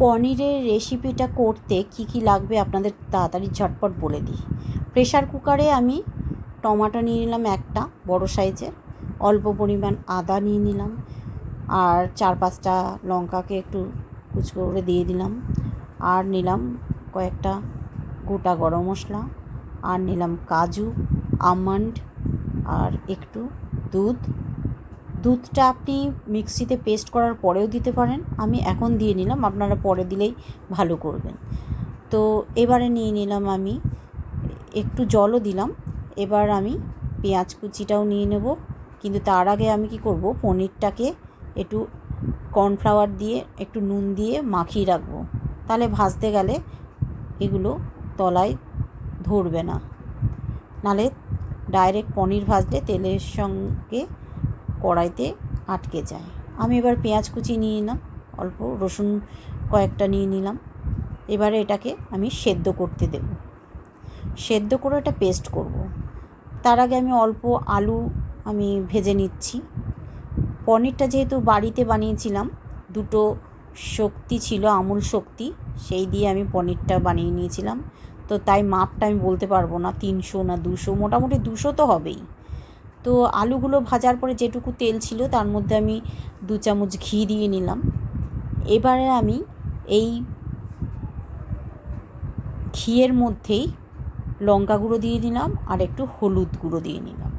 পনিরের রেসিপিটা করতে কী কী লাগবে আপনাদের তাড়াতাড়ি ঝটপট বলে দিই। প্রেশার কুকারে আমি টমাটো নিয়ে নিলাম একটা বড় সাইজের, অল্প পরিমাণ আদা নিয়ে নিলাম, আর চার পাঁচটা লঙ্কাকে একটু কুচো করে দিয়ে দিলাম, আর নিলাম কয়েকটা গোটা গরম মশলা, আর নিলাম কাজু আমন্ড আর একটু দুধ দুধটা আপনি মিক্সিতে পেস্ট করার পরেও দিতে পারেন। আমি এখন দিয়ে নিলাম, আপনারা পরে দিলেই ভালো করবেন। তো এবারে নিয়ে নিলাম আমি, একটু জলও দিলাম। এবার আমি পেঁয়াজ কুচিটাও নিয়ে নেব। কিন্তু তার আগে আমি কি করব, পনিরটাকে একটু কর্নফ্লাওয়ার দিয়ে, একটু নুন দিয়ে মাখিয়ে রাখব। তাহলে ভাজতে গেলে এগুলো তলায় ধরবে না। নালে ডাইরেক্ট পনির ভাজলে তেলের সঙ্গে কড়াইতে আটকে যায়। আমি এবার পেঁয়াজ কুচি নিয়ে নিলাম, অল্প রসুন কয়েকটা নিয়ে নিলাম। এবারে এটাকে আমি সেদ্ধ করতে দেব। সেদ্ধ করে এটা পেস্ট করব। তার আগে আমি অল্প আলু আমি ভেজে নিচ্ছি। পনিরটা যেহেতু বাড়িতে বানিয়েছিলাম, দুটো শক্তি ছিল, আমুল শক্তি, সেই দিয়ে আমি পনিরটা বানিয়ে নিয়েছিলাম। তো তাই মাপটা আমি বলতে পারব না, তিনশো না দুশো, মোটামুটি দুশো তো হবেই। তো আলুগুলো ভাজার পরে যেটুকু তেল ছিল তার মধ্যে আমি দু চামচ ঘি দিয়ে নিলাম। এবারে আমি এই ঘিয়ের মধ্যেই লঙ্কা গুঁড়ো দিয়ে নিলাম আর একটু হলুদ গুঁড়ো দিয়ে নিলাম।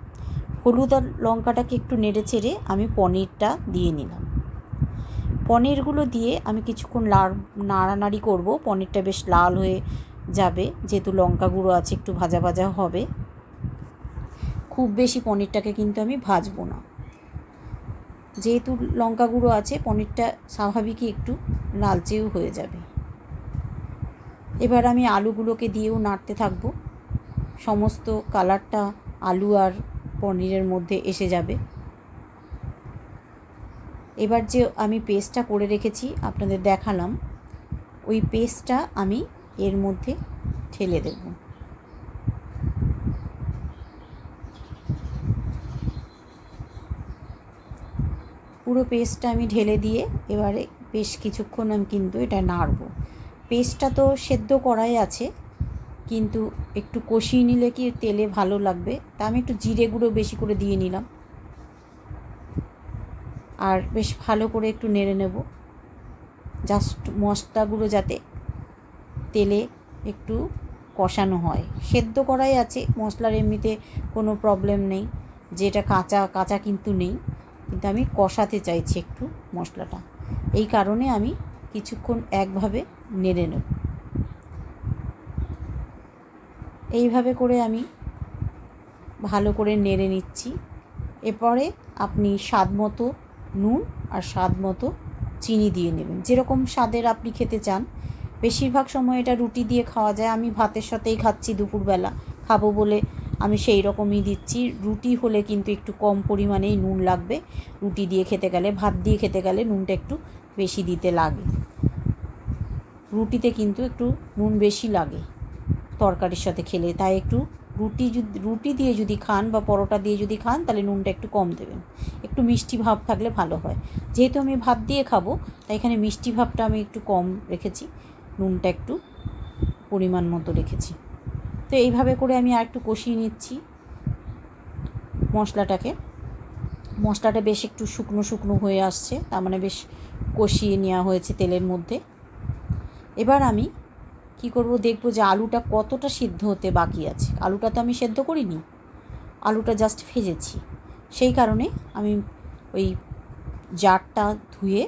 হলুদ আর লঙ্কাটাকে একটু নেড়ে চেড়ে আমি পনিরটা দিয়ে নিলাম। পনিরগুলো দিয়ে আমি কিছুক্ষণ নাড়ানাড়ি করব। পনিরটা বেশ লাল হয়ে যাবে, যেহেতু লঙ্কা গুঁড়ো আছে, একটু ভাজা ভাজা হবে। খুব বেশি পনিরটাকে কিন্তু আমি ভাজবো না। যেহেতু লঙ্কা গুঁড়ো আছে, পনিরটা স্বাভাবিকই একটু লালচেও হয়ে যাবে। এবার আমি আলুগুলোকে দিয়েও নাড়তে থাকব। সমস্ত কালারটা আলু আর পনিরের মধ্যে এসে যাবে। এবার যে আমি পেস্টটা করে রেখেছি, আপনাদের দেখালাম, ওই পেস্টটা আমি এর মধ্যে ঠেলে দেব। পুরো পেস্টটা আমি ঢেলে দিয়ে এবারে বেশ কিছুক্ষণ আমি কিন্তু এটা নাড়ব। পেস্টটা তো সেদ্ধ করাই আছে, কিন্তু একটু কষিয়ে নিলে কি তেলে ভালো লাগবে? তা আমি একটু জিরে গুঁড়ো বেশি করে দিয়ে নিলাম। আর বেশ ভালো করে একটু নেড়ে নেব। জাস্ট মশলাগুলো যাতে তেলে একটু কষানো হয়। সেদ্ধ করাই আছে, মশলার এমনিতে কোনো প্রবলেম নেই। যেটা কাঁচা কাঁচা কিন্তু নেই। কিন্তু আমি কষাতে চাইছি একটু মশলাটা। এই কারণে আমি কিছুক্ষণ একভাবে নেড়ে নেব। এইভাবে করে আমি ভালো করে নেড়ে নিচ্ছি। এরপরে আপনি স্বাদ মতো নুন আর স্বাদ মতো চিনি দিয়ে নেবেন। যেরকম স্বাদের আপনি খেতে চান। বেশিরভাগ সময় এটা রুটি দিয়ে খাওয়া যায়। আমি ভাতের সাথেই খাচ্ছি দুপুরবেলা। খাব বলে আমি সেই রকমই দিচ্ছি। রুটি হলে কিন্তু একটু কম পরিমাণেই নুন লাগবে। রুটি দিয়ে খেতে গেলে, ভাত দিয়ে খেতে গেলে নুনটা একটু বেশি দিতে লাগে। রুটিতে কিন্তু একটু নুন বেশি লাগে তরকারির সাথে খেলে। তাই একটু রুটি যদি, রুটি দিয়ে যদি খান বা পরোটা দিয়ে যদি খান, তাহলে নুনটা একটু কম দেবেন। একটু মিষ্টি ভাব থাকলে ভালো হয়। যেহেতু আমি ভাত দিয়ে খাব, তাই এখানে মিষ্টি ভাবটা আমি একটু কম রেখেছি। নুনটা একটু পরিমাণ মতো রেখেছি। তো এইভাবে করে আমি আর একটু কষিয়ে নিচ্ছি মশলাটাকে। মশলাটা বেশ একটু শুকনো শুকনো হয়ে আসছে, তার মানে বেশ কষিয়ে নেওয়া হয়েছে তেলের মধ্যে। এবার আমি কি করব, দেখব যে আলুটা কতটা সিদ্ধ হতে বাকি আছে। আলুটা তো আমি সেদ্ধ করিনি, আলুটা জাস্ট ভেজেছি। সেই কারণে আমি ওই জারটা ধুয়ে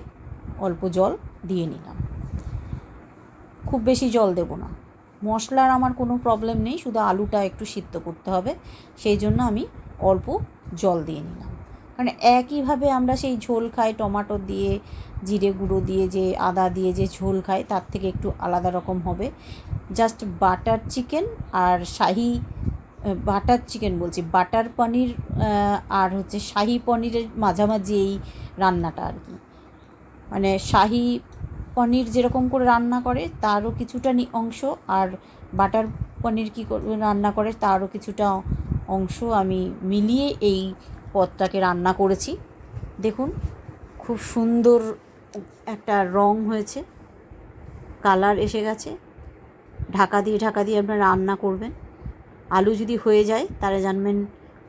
অল্প জল দিয়ে নিলাম। খুব বেশি জল দেব না। মশলার আমার কোনো প্রবলেম নেই, শুধু আলুটা একটু সিদ্ধ করতে হবে, সেই জন্য আমি অল্প জল দিয়ে নিলাম। কারণ একইভাবে আমরা সেই ঝোল খাই, টমাটো দিয়ে, জিরে গুঁড়ো দিয়ে, যে আদা দিয়ে যে ঝোল খাই, তার থেকে একটু আলাদা রকম হবে। জাস্ট বাটার চিকেন আর শাহি বাটার চিকেন বলছি। বাটার পনির আর হচ্ছে শাহি পনিরের মাঝামাঝি এই রান্নাটা আর কি। মানে শাহি পনির যেরকম করে রান্না করে, তারও কিছুটা অংশ আর বাটার পনির কী রান্না করে, তারও কিছুটা অংশ আমি মিলিয়ে এই পদটাকে রান্না করেছি। দেখুন, খুব সুন্দর একটা রং হয়েছে, কালার এসে গেছে। ঢাকা দিয়ে ঢাকা দিয়ে আপনারা রান্না করবেন। আলু যদি হয়ে যায়, তাহলে জানবেন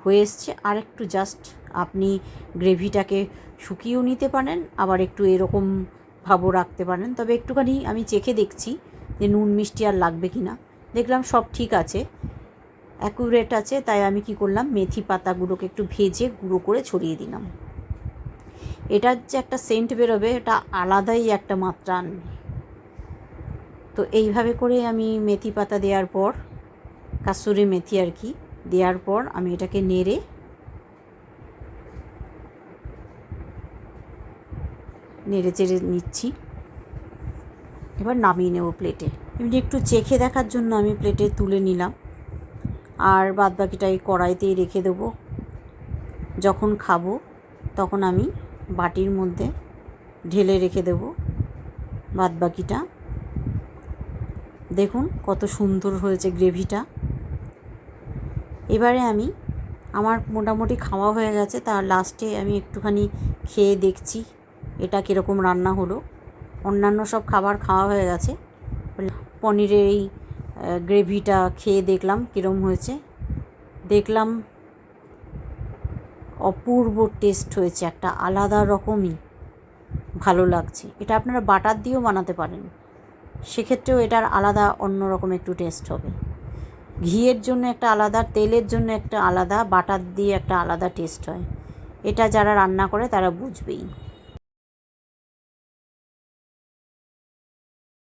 হয়ে এসছে। আর একটু জাস্ট আপনি গ্রেভিটাকে শুকিয়েও নিতে পারেন, আবার একটু এরকম ভাবও রাখতে পারেন। তবে একটুখানি আমি চেখে দেখছি যে নুন মিষ্টি আর লাগবে কি না। দেখলাম সব ঠিক আছে অ্যাকুরেট আছে, তাই আমি কি করলাম, মেথি পাতাগুলোকে একটু ভেজে গুঁড়ো করে ছড়িয়ে দিলাম। এটার যে একটা সেন্ট বেরোবে, এটা আলাদাই একটা মাত্রা আনবে। তো এইভাবে করে আমি মেথি পাতা দেওয়ার পর, কাসুরি মেথি আর কি দেওয়ার পর আমি এটাকে নেড়ে নেড়ে চেড়ে নিচ্ছি। এবার নামিয়ে নেব প্লেটে এমনি একটু চেখে দেখার জন্য আমি প্লেটে তুলে নিলাম। আর বাদ বাকিটা এই কড়াইতেই রেখে দেবো। যখন খাব, তখন আমি বাটির মধ্যে ঢেলে রেখে দেবো বাদ বাকিটা দেখুন কত সুন্দর হয়েছে গ্রেভিটা। এবারে আমি, আমার মোটামুটি খাওয়া হয়ে গেছে, তার লাস্টে আমি একটুখানি খেয়ে দেখছি। এটা কীরকম রান্না হলো? অন্যান্য সব খাবার খাওয়া হয়ে গেছে। পনিরের এই গ্রেভিটা খেয়ে দেখলাম কীরকম হয়েছে। দেখলাম অপূর্ব টেস্ট হয়েছে, একটা আলাদা রকমই ভালো লাগছে। এটা আপনারা বাটার দিয়েও বানাতে পারেন। সেক্ষেত্রেও এটার আলাদা অন্যরকম একটু টেস্ট হবে। ঘিয়ের জন্য একটা আলাদা, তেলের জন্য একটা আলাদা, বাটার দিয়ে একটা আলাদা টেস্ট হয়। এটা যারা রান্না করে তারা বুঝবেই।